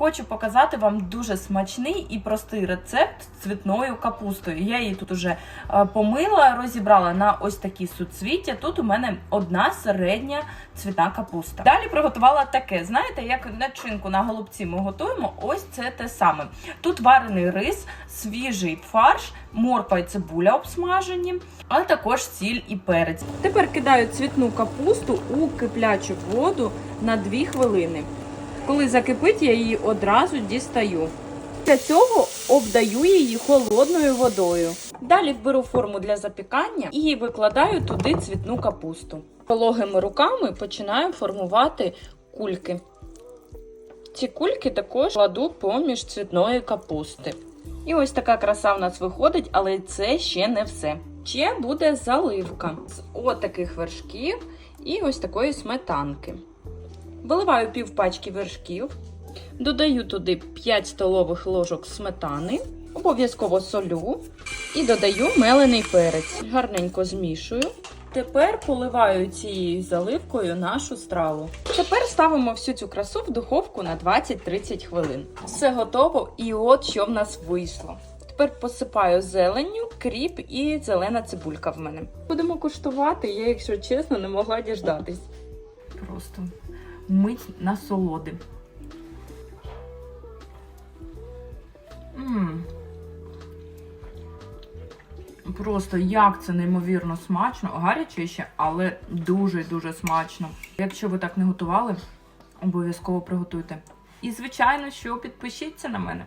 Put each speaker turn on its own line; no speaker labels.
Хочу показати вам дуже смачний і простий рецепт з цвітною капустою. Я її тут уже е, помила, розібрала на ось такі суцвіття. Тут у мене одна середня цвітна капуста. Далі приготувала таке. Знаєте, як начинку на голубці ми готуємо, ось це те саме. Тут варений рис, свіжий фарш, морква і цибуля обсмажені, а також сіль і перець. Тепер кидаю цвітну капусту у киплячу воду на 2 хвилини. Коли закипить, я її одразу дістаю. Після цього обдаю її холодною водою. Далі беру форму для запікання і викладаю туди цвітну капусту. Пологими руками починаю формувати кульки. Ці кульки також кладу поміж цвітної капусти. І ось така краса в нас виходить, але це ще не все. Ще буде заливка з отаких вершків і ось такої сметанки. Виливаю пів пачки вершків, додаю туди 5 столових ложок сметани, обов'язково солю і додаю мелений перець. Гарненько змішую. Тепер поливаю цією заливкою нашу страву. Тепер ставимо всю цю красу в духовку на 20-30 хвилин. Все готово, і от що в нас вийшло. Тепер посипаю зеленню, кріп і зелена цибулька в мене. Будемо куштувати, я, якщо чесно, не могла діждатись. Просто мить насолоди. М. Просто як це неймовірно смачно, гаряче ще, але дуже-дуже смачно. Якщо ви так не готували, обов'язково приготуйте. І, звичайно, що підпишіться на мене.